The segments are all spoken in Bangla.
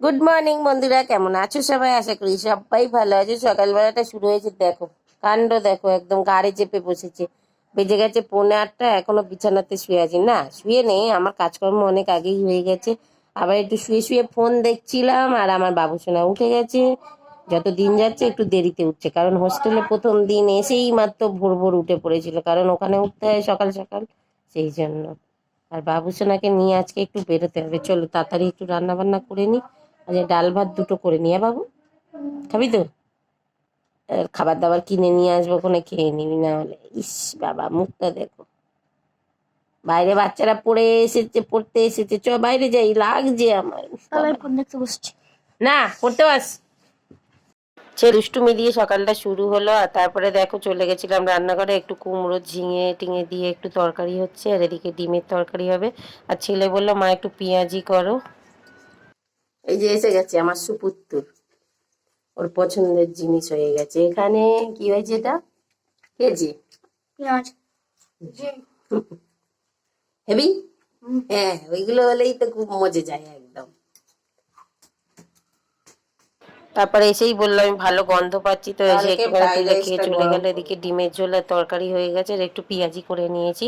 গুড মর্নিং বন্ধুরা, কেমন আছো সবাই? আশা করি সবাই ভালো আছে। সকালবেলাটা শুরু হয়েছে, দেখো, কাণ্ড দেখো, একদম গাড়ি চেপে বসেছে। বেজে গেছে পৌনে আটটা, এখনও বিছানাতে শুয়ে আছি। না, শুয়ে নেই, আমার কাজকর্ম অনেক আগেই হয়ে গেছে। আবার একটু শুয়ে শুয়ে ফোন দেখছিলাম, আর আমার বাবু সোনা উঠে গেছে। যত দিন যাচ্ছে, একটু দেরিতে উঠছে, কারণ হোস্টেলে প্রথম দিন এসেই মাত্র ভোর ভোর উঠে পড়েছিল, কারণ ওখানে উঠতে হয় সকাল সকাল, সেই জন্য। আর বাবু সোনাকে নিয়ে আজকে একটু বেরোতে হবে। চলো তাড়াতাড়ি একটু রান্না বান্না করে নি। আজ ডাল ভাত দুটো করে নিয়ে বাবু? খাবি তো? আর খাবার দাবার কিনে নিয়ে আসব ওখানে খেয়ে নিবি না হলে। ইস বাবা মুখটা দেখো। বাইরে বাচ্চারা পড়ে এসেছে পড়তে এসেছে। চ বাইরে যাই লাগছে আমার। না পড়তে বাস। সে দুষ্টুমি দিয়ে সকালটা শুরু হলো আর তারপরে দেখো চলে গেছিলাম রান্নাঘরে একটু কুমড়ো ঝিঙে টিঙে দিয়ে একটু তরকারি হচ্ছে আর এদিকে ডিমের তরকারি হবে। আর ছেলে বলল মা একটু পেঁয়াজি করো। এই যে এসে গেছে আমার সুপুত্তুর। ওর পছন্দের জিনিস হয়ে গেছে। এখানে কি হয়েছে এটা? কেজি পেঁয়াজ। হেবি হ্যাঁ ওইগুলো হলেই তো খুব মজে যায় একদম। তারপরে এসেই বলল আমি ভালো গন্ধ পাচ্ছি তো। এসে একটুখানি তুলে খেয়ে চলে গেল। এদিকে ডিমের ঝোল আর তরকারি হয়ে গেছে আর একটু পেঁয়াজি করে নিয়েছি।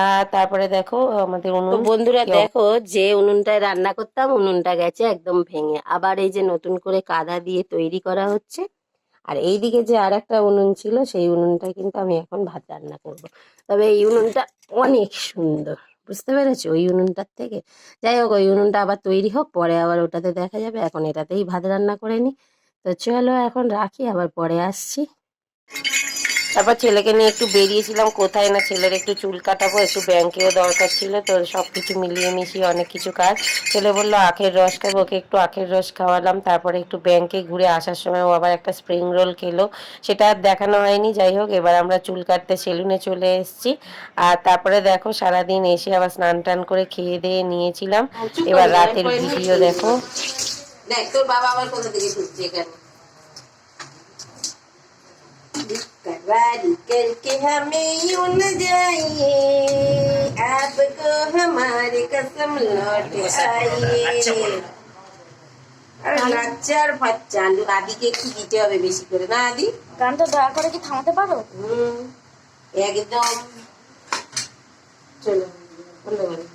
আর তারপরে দেখো আমাদের উনুন বন্ধুরা দেখো যে উনুনটায় রান্না করতাম উনুনটা গেছে একদম ভেঙে। আবার এই যে নতুন করে কাদা দিয়ে তৈরি করা হচ্ছে। আর এইদিকে যে আর একটা উনুন ছিল সেই উনুনটায় কিন্তু আমি এখন ভাত রান্না করব। তবে এই উনুনটা অনেক সুন্দর। বুঝতে পেরেছি? ওই উনুনটার থেকে? যাই হোক, ওই উনুনটা আবার তৈরি হোক, পরে আবার ওটাতে দেখা যাবে। এখন এটাতেই ভাত রান্না করে নিই। তো চলো, এখন রাখি, আবার পরে আসছি। তারপর ছেলেকে নিয়ে একটু বেরিয়েছিলাম কোথায় না ছেলের একটু চুল কাটাবো একটু ব্যাংকেও দরকার ছিল তো সব কিছু মিলিয়ে মিশিয়ে অনেক কিছু কাজ। ছেলে বলল আখের রস খাব ওকে একটু আখের রস খাওয়ালাম। তারপরে একটু ব্যাংকে ঘুরে আসার সময় ও আবার একটা স্প্রিং রোল খেলো। সেটা আর দেখানো হয়নি যাই হোক এবার আমরা চুল কাটতে সেলুনে চলে এসেছি। আর তারপরে দেখো সারাদিন এসে আবার স্নান টান করে খেয়ে দিয়ে নিয়েছিলাম। এবার রাতের ভিডিও দেখো। দেখ তোর বাবা আবার কোথা থেকে ঢুকছে এখানে? करारी करके हमें यूं न जाइए आपको हमारी कसम लौट आइए আর লাচ্চার ফাচ্চা আলু আদিকে একটু দিতে হবে বেশি করে না আদি গানটা দয়া করে কি থামাতে পারো হুম একদম চলো বলো বলো